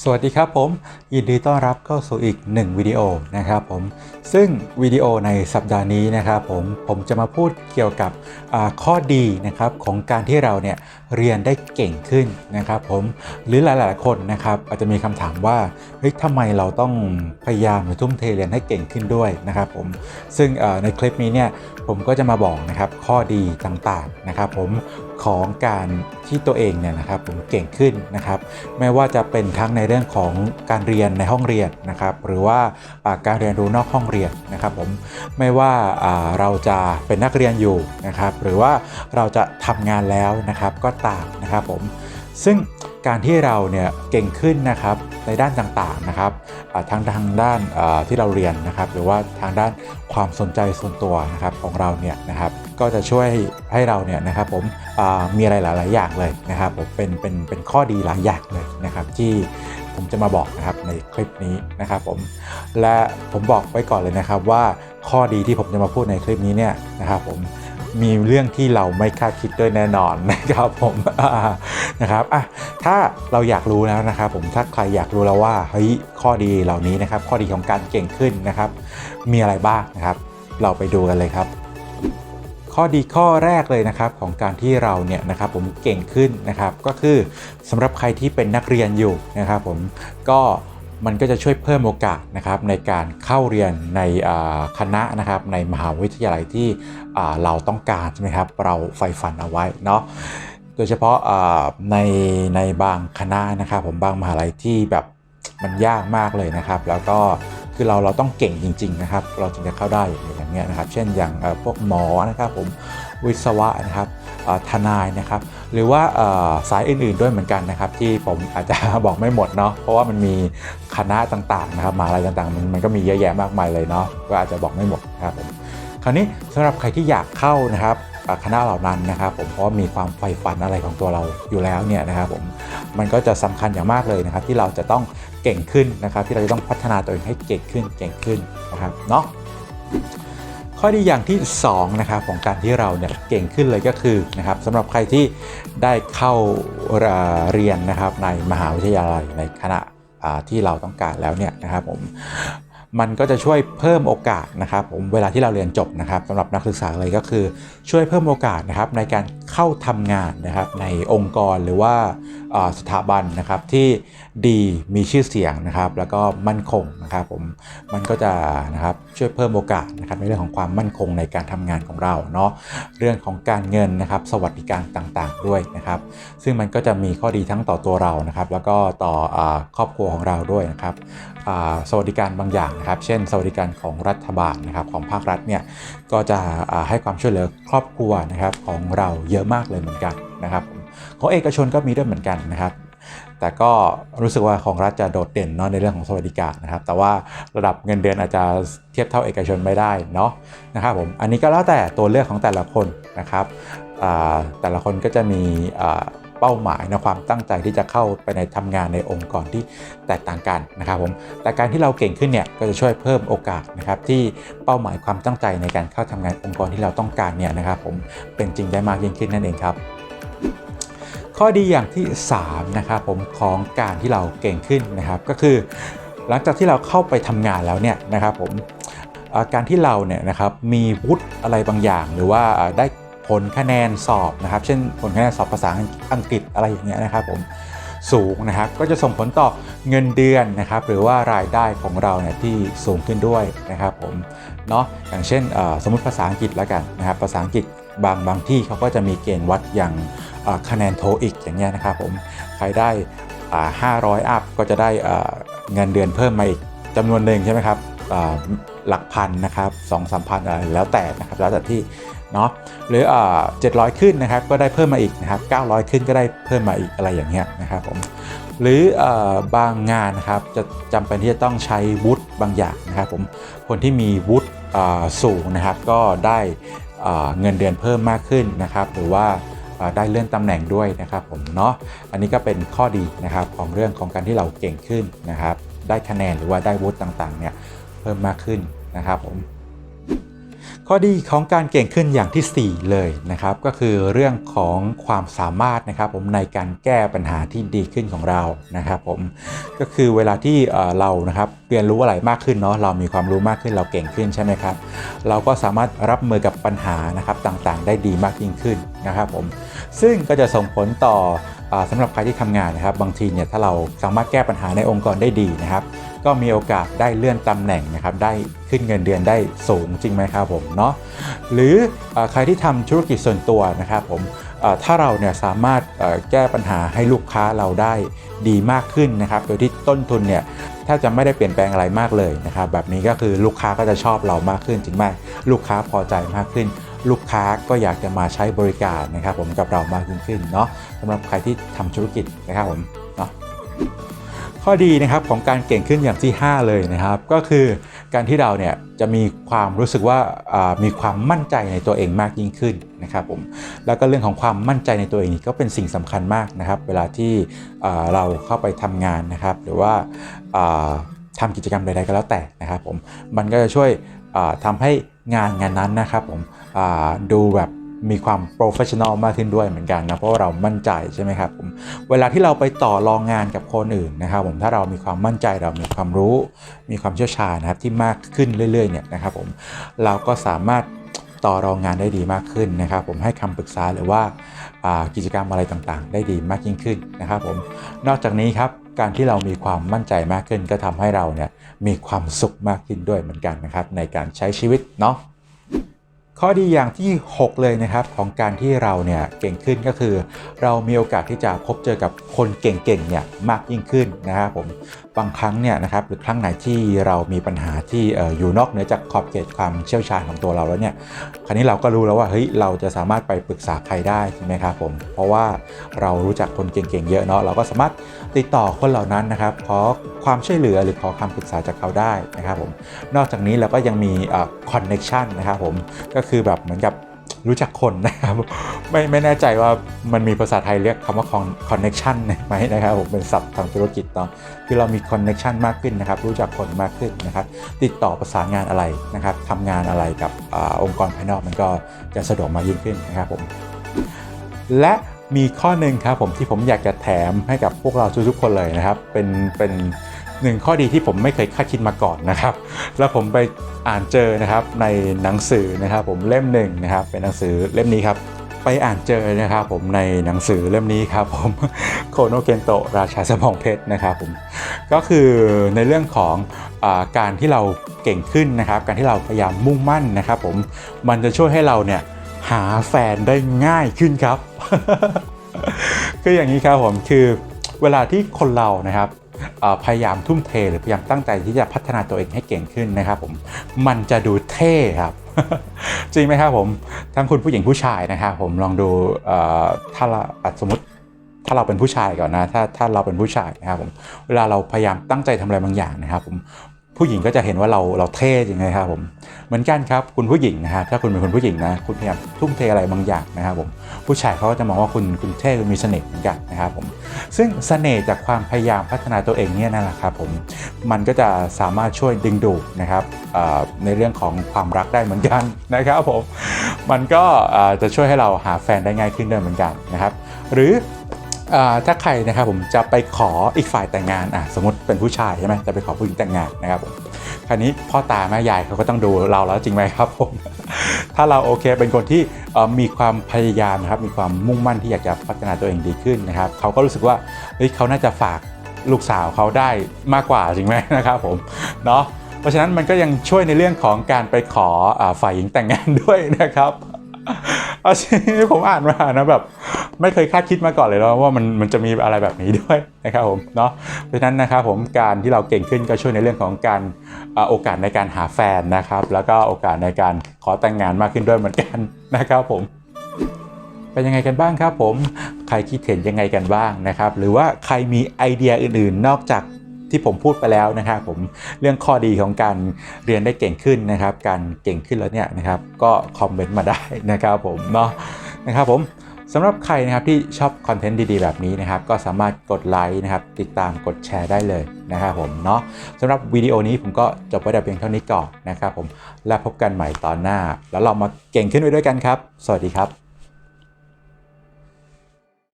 สวัสดีครับผมยินดีต้อนรับเข้าสู่อีกหนึ่งวิดีโอนะครับผมซึ่งวิดีโอในสัปดาห์นี้นะครับผมผมจะมาพูดเกี่ยวกับข้อดีนะครับของการที่เราเนี่ยเรียนได้เก่งขึ้นนะครับผมหรือหลายๆคนนะครับอาจจะมีคำถามว่าเฮ้ยทำไมเราต้องพยายามหรือทุ่มเทเรียนให้เก่งขึ้นด้วยนะครับผมซึ่งในคลิปนี้เนี่ยผมก็จะมาบอกนะครับข้อดีต่างๆนะครับผม ของการที่ตัวเองเนี่ยนะครับผมเก่งขึ้นนะครับ ไม่ว่าจะเป็นทั้งในเรื่องของการเรียนในห้องเรียนนะครับ หรือว่าการเรียนรู้นอกห้องเรียนนะครับผมไม่ว่าเราจะเป็นนักเรียนอยู่นะครับ หรือว่าเราจะทำงานแล้วนะครับก็ตามนะครับผมซึ่งการที่เราเนี่ยเก่งขึ้นนะครับในด้านต่างๆนะครับทั้งทางด้านที่เราเรียนนะครับ หรือว่าทางด้านความสนใจส่วนตัวนะครับของเราเนี่ยนะครับ ก็จะช่วยให้เราเนี่ยนะครับผมมีอะไรหลาย ๆ อย่างเลยนะครับผมเป็นเป็นเป็นข้อดีหลายอย่างเลยนะครับที่ผมจะมาบอกนะครับในคลิปนี้นะครับผมและผมบอกไว้ก่อนเลยนะครับว่าข้อดีที่ผมจะมาพูดในคลิปนี้เนี่ยนะครับผมมีเรื่องที่เราไม่คาดคิดด้วยแน่นอนนะครับผมนะครับอะถ้าเราอยากรู้แล้วนะครับผมถ้าใครอยากรู้แล้วว่าเฮ้ยข้อดีเหล่านี้นะครับ ข้อดีของการเก่งขึ้นนะครับ มีอะไรบ้างนะครับ เราไปดูกันเลยครับ ข้อดีข้อแรกเลยนะครับของการที่เราเนี่ยนะครับผมเก่งขึ้นนะครับก็คือสำหรับใครที่เป็นนักเรียนอยู่นะครับผมก็มันก็จะช่วยเพิ่มโอกาสนะครับในการเข้าเรียนในคณะนะครับในมหาวิทยาลัยที่เราต้องการใช่ไหมครับเราใฝ่ฝันเอาไว้เนาะโดยเฉพาะในในบางคณะนะครับผมบางมหาลัยที่แบบ มันยากมากเลยนะครับ แล้วก็คือเราเราต้องเก่งจริง ๆ นะครับ เราจึงจะเข้าได้อย่างเงี้ยนะครับ เช่นอย่างพวกหมอนะครับผมวิศวะนะครับทนายนะครับ หรือว่าสายอื่นๆด้วยเหมือนกันนะครับ ที่ผมอาจจะบอกไม่หมดเนาะเพราะว่ามันมีคณะต่างๆนะครับมหาลัยต่างๆมันมันก็มีเยอะแยะมากมายเลยเนาะก็อาจจะบอกไม่หมดนะครับผมคราวนี้สำหรับใครที่อยากเข้านะครับ คณะเหล่านั้นนะครับ ผมเพราะมีความใฝ่ฝันอะไรของตัวเราอยู่แล้วเนี่ยนะครับผมมันก็จะสำคัญอย่างมากเลยนะครับ ที่เราจะต้องเก่งขึ้นนะครับ ที่เราจะต้องพัฒนาตัวเองให้เก่งขึ้นเก่งขึ้นนะครับเนาะข้อดีอย่างที่2นะครับของการที่เราเนี่ยเก่งขึ้นเลยก็คือนะครับสำหรับใครที่ได้เข้าเรียนนะครับในมหาวิทยาลัยในคณะที่เราต้องการแล้วเนี่ยนะครับผม มันก็จะช่วยเพิ่มโอกาสนะครับผมเวลาที่เราเรียนจบนะครับสำหรับนักศึกษาเลยก็คือช่วยเพิ่มโอกาสนะครับในการเข้าทำงานนะครับในองค์กรหรือว่า สถาบันนะครับที่ดีมีชื่อเสียงนะครับ แล้วก็มั่นคงนะครับผมมันก็จะนะครับช่วยเพิ่มโอกาสนะครับในเรื่องของความมั่นคงในการทำงานของเราเนาะเรื่องของการเงินนะครับ สวัสดิการต่างๆด้วยนะครับ ซึ่งมันก็จะมีข้อดีทั้งต่อตัวเรานะครับ แล้วก็ต่ออครอบครัวของเราด้วยนะครับสวัสดิการบางอย่างนะครับ เช่น สวัสดิการของรัฐบาลนะครับของภาครัฐเนี่ยก็จะให้ความช่วยเหลือครอบครัวนะครับของเราเยอะมากเลยเหมือนกันนะครับผม ของเอกชนก็มีด้วยเหมือนกันนะครับแต่ก็รู้สึกว่าของรัฐจะโดดเด่นเนาะในเรื่องของสวัสดิการนะครับ แต่ว่าระดับเงินเดือนอาจจะเทียบเท่าเอกชนไม่ได้เนาะนะครับผมอันนี้ก็แล้วแต่ตัวเลือกของแต่ละคนนะครับแต่ละคนก็จะมีเป้าหมายนะความตั้งใจที่จะเข้าไปในทำงานในองค์กรที่แตกต่างกันนะครับผมแต่การที่เราเก่งขึ้นเนี่ยก็จะช่วยเพิ่มโอกาสนะครับที่เป้าหมายความตั้งใจในการเข้าทำงานองค์กรที่เราต้องการเนี่ยนะครับผมเป็นจริงได้มากยิ่งขึ้นนั่นเองครับ ข้อดีอย่างที่ 3 นะครับผมของการที่เราเก่งขึ้นนะครับ ก็คือ หลังจากที่เราเข้าไปทำงานแล้วเนี่ยนะครับผมการที่เราเนี่ยนะครับมีวุฒิอะไรบางอย่าง หรือว่าได้ผลคะแนนสอบนะครับ เช่นผลคะแนนสอบภาษาอังกฤษอะไรอย่างเงี้ยนะครับผมสูงนะครับก็จะส่งผลต่อเงินเดือนนะครับหรือว่ารายได้ของเราเนี่ยที่สูงขึ้นด้วยนะครับผมเนาะอย่างเช่นสมมติภาษาอังกฤษแล้วกันนะครับภาษาอังกฤษ บางบางที่เขาก็จะมีเกณฑ์วัดอย่างคะแนนโทอีกอย่างเงี้ยนะครับผมใครได้อ่า500 อัพก็จะได้เงินเดือนเพิ่มมาอีกจำนวนหนึ่งใช่ไหมครับหลักพันนะครับสองสามพันอะไรแล้วแต่นะครับแล้วแต่ที่เนาะหรืออ่า700ขึ้นนะครับก็ได้เพิ่มมาอีกนะครับ900ขึ้นก็ได้เพิ่มมาอีกอะไรอย่างเงี้ยนะครับผมหรืออบางงานนะครับจะจำเป็นที่จะต้องใช้วุฒิบางอย่างนะครับผมคนที่มีวุฒิสูงนะครับก็ได้ เงินเดือนเพิ่มมากขึ้นนะครับ หรือว่าได้เลื่อนตำแหน่งด้วยนะครับผมเนาะอันนี้ก็เป็นข้อดีนะครับของเรื่องของการที่เราเก่งขึ้นนะครับ ได้คะแนนหรือว่าได้วุฒิต่างๆเนี่ยเพิ่มมากขึ้นนะครับผม ข้อดีของการเก่งขึ้นอย่างทีสี่ 4 เลยนะครับ ก็คือเรื่องของความสามารถนะครับผมในการแก้ปัญหาที่ดีขึ้นของเรานะครับผมก็คือเวลาที่เรานะครับเรียนรู้อะไรมากขึ้นเนาะเรามีความรู้มากขึ้นเราเก่งขึ้นใช่ไหมครับ เราก็สามารถรับมือกับปัญหานะครับต่างๆ ได้ดีมากยิ่งขึ้นนะครับผมซึ่งก็จะส่งผลต่อ สำหรับใครที่ทำงานนะครับ บางทีเนี่ยถ้าเราสามารถแก้ปัญหาในองค์กรได้ดีนะครับ ก็มีโอกาสได้เลื่อนตำแหน่งนะครับได้ขึ้นเงินเดือนได้สูงจริงไหมครับผมเนาะหรืออใครที่ทำธุรกิจส่วนตัวนะครับผมถ้าเราเนี่ยสามารถแก้ปัญหาให้ลูกค้าเราได้ดีมากขึ้นนะครับ โดยที่ต้นทุนเนี่ยแทบจะไม่ได้เปลี่ยนแปลงอะไรมากเลยนะครับ แบบนี้ก็คือลูกค้าก็จะชอบเรามากขึ้นจริงไหมลูกค้าพอใจมากขึ้น ลูกค้าก็อยากจะมาใช้บริการนะครับผมกับเรามากยิ่งขึ้นเนาะสำหรับใครที่ทำธุรกิจนะครับผมเนาะข้อดีนะครับของการเก่งขึ้นอย่างที่ 5 เลยนะครับ ก็คือการที่เราเนี่ยจะมีความรู้สึกว่ามีความมั่นใจในตัวเองมากยิ่งขึ้นนะครับผมแล้วก็เรื่องของความมั่นใจในตัวเองนี่ก็เป็นสิ่งสำคัญมากนะครับ เวลาที่เราเข้าไปทำงานนะครับ หรือว่าอ่าทำกิจกรรมใดๆก็แล้วแต่นะครับผมมันก็จะช่วย อ่าทำให้งานงานนั้นนะครับผมดูแบบมีความโปรเฟชชั่นอลมากขึ้นด้วยเหมือนกันนะเพราะว่าเรามั่นใจใช่ไหมครับผมเวลาที่เราไปต่อรองงานกับคนอื่นนะครับผมถ้าเรามีความมั่นใจเรามีความรู้ มีความเชี่ยวชาญนะครับที่มากขึ้นเรื่อยๆเนี่ยนะครับผมเราก็สามารถต่อรองงานได้ดีมากขึ้นนะครับ ผมให้คำปรึกษาหรือว่ากิจกรรมอะไรต่างๆ ได้ดีมากยิ่งขึ้นนะครับผมนอกจากนี้ครับ การที่เรามีความมั่นใจมากขึ้น ก็ทำให้เราเนี่ยมีความสุขมากขึ้นด้วยเหมือนกันนะครับ ในการใช้ชีวิตเนาะข้อดีอย่างที่ 6 เลยนะครับของการที่เราเนี่ยเก่งขึ้นก็คือ เรามีโอกาสที่จะพบเจอกับคนเก่งๆเนี่ยมากยิ่งขึ้นนะครับผม บางครั้งเนี่ยนะครับหรือครั้งไหนที่เรามีปัญหาที่อออยู่นอกเหนือจากขอบเขตความเชี่ยวชาญของตัวเราแล้วเนี่ยคราวนี้เราก็รู้แล้วว่าเฮ้ยเราจะสามารถไปปรึกษาใครได้ใช่ไหมครับผมเพราะว่าเรารู้จักคนเก่งๆเยอะเนาะเราก็สามารถติดต่อคนเหล่านั้นนะครับขอความช่วยเหลือหรือขอคำปรึกษาจากเขาได้นะครับผมนอกจากนี้เราก็ยังมีคอนเน็ชันนะครับผมก็คือแบบเหมือนกับ รู้จักคนนะครับไม่ไม่แน่ใจว่ามันมีภาษาไทยเรียกคำว่า connection ไหมนะครับผมเป็นศัพท์ทางธุรกิจเนคือเรามี connection มากขึ้นนะครับ รู้จักคนมากขึ้นนะครับ ติดต่อประสานงานอะไรนะครับทำงานอะไรกับอองค์กรภายนอกมันก็จะสะดวกมากยิ่งขึ้นนะครับผมและมีข้อหนึ่งครับผมที่ผมอยากจะแถมให้กับพวกเราทุกๆคนเลยนะครับ เป็นเป็น หนึ่งข้อดีที่ผมไม่เคยคาดคิดมาก่อนนะครับ แล้วผมไปอ่านเจอนะครับในหนังสือนะครับผมเล่มหนึ่งนะครับเป็นหนังสือเล่มนี้ครับไปอ่านเจอนะครับผมในหนังสือเล่มนี้ครับผมโคโนเกนโตราชาสมองเพชรนะครับผมก็คือในเรื่องของอการที่เราเก่งขึ้นนะครับ การที่เราพยายามมุ่งมั่นนะครับผมมันจะช่วยให้เราเนี่ยหาแฟนได้ง่ายขึ้นครับ คืออย่างนี้ครับผมคือเวลาที่คนเรานะครับ พยายามทุ่มเทหรือพยายามตั้งใจที่จะพัฒนาตัวเองให้เก่งขึ้นนะครับผมมันจะดูเท่ครับจริงไหมครับผมทั้งคุณผู้หญิงผู้ชายนะครับผมลองดูถ้าเราสมมติถ้าเราเป็นผู้ชายก่อนนะถ้าถ้าเราเป็นผู้ชายนะครับผมเวลาเราพยายามตั้งใจทำอะไรบางอย่างนะครับผม ผู้หญิงก็จะเห็นว่าเราเราเท่จริงไหมครับผมเหมือนกันครับคุณผู้หญิงนะครับถ้าคุณเป็นคนผู้หญิงนะคุณพยายามทุ่มเทอะไรบางอย่างนะครับผมผู้ชายเขาก็จะมองว่าคุณคุณเท่คุณมีเสน่ห์เหมือนกันนะครับผมซึ่งเสน่ห์จากความพยายามพัฒนาตัวเองเนี่ยนั่นแหละครับผมมันก็จะสามารถช่วยดึงดูดนะครับในเรื่องของความรักได้เหมือนกันนะครับผมมันก็จะช่วยให้เราหาแฟนได้ง่ายขึ้นด้วยเหมือนกันนะครับหรือ ถ้าใครนะครับผมจะไปขออีกฝ่ายแต่งงานอะสมมติเป็นผู้ชายใช่ไหมจะไปขอผู้หญิงแต่งงานนะครับผมคราวนี้พ่อตาแม่ยายเขาก็ต้องดูเราแล้วจริงไหมครับผมถ้าเราโอเคเป็นคนที่มีความพยายามนะครับมีความมุ่งมั่นที่อยากจะพัฒนาตัวเองดีขึ้นนะครับเขาก็รู้สึกว่าเฮ้ยเขาน่าจะฝากลูกสาวเขาได้มากกว่าจริงไหมนะครับผมเนาะเพราะฉะนั้นมันก็ยังช่วยในเรื่องของการไปขออฝ่ายหญิงแต่งงานด้วยนะครับเอาจริงผมอ่านมานะแบบ ไม่เคยคาดคิดมาก่อนเลยนะว่ามันมันจะมีอะไรแบบนี้ด้วยนะครับผมเนาะเพราะฉะนั้นนะครับผมการที่เราเก่งขึ้นก็ช่วยในเรื่องของการโอกาสในการหาแฟนนะครับ แล้วก็โอกาสในการขอแต่งงานมากขึ้นด้วยเหมือนกันนะครับผมเป็นยังไงกันบ้างครับผมใครคิดเห็นยังไงกันบ้างนะครับ หรือว่าใครมีไอเดียอื่นๆ นอกจากที่ผมพูดไปแล้วนะครับผมเรื่องข้อดีของการเรียนได้เก่งขึ้นนะครับ การเก่งขึ้นแล้วเนี่ยนะครับ ก็คอมเมนต์มาได้นะครับผมเนาะนะครับผม สำหรับใครนะครับที่ชอบคอนเทนต์ดีๆ แบบนี้นะครับ ก็สามารถกดไลค์นะครับ ติดตามกดแชร์ได้เลยนะครับผมเนาะสำหรับวิดีโอนี้ผมก็จบไว้แต่เพียงเท่านี้ก่อนนะครับผมแล้วพบกันใหม่ตอนหน้า แล้วเรามาเก่งขึ้นไปด้วยกันครับ สวัสดีครับ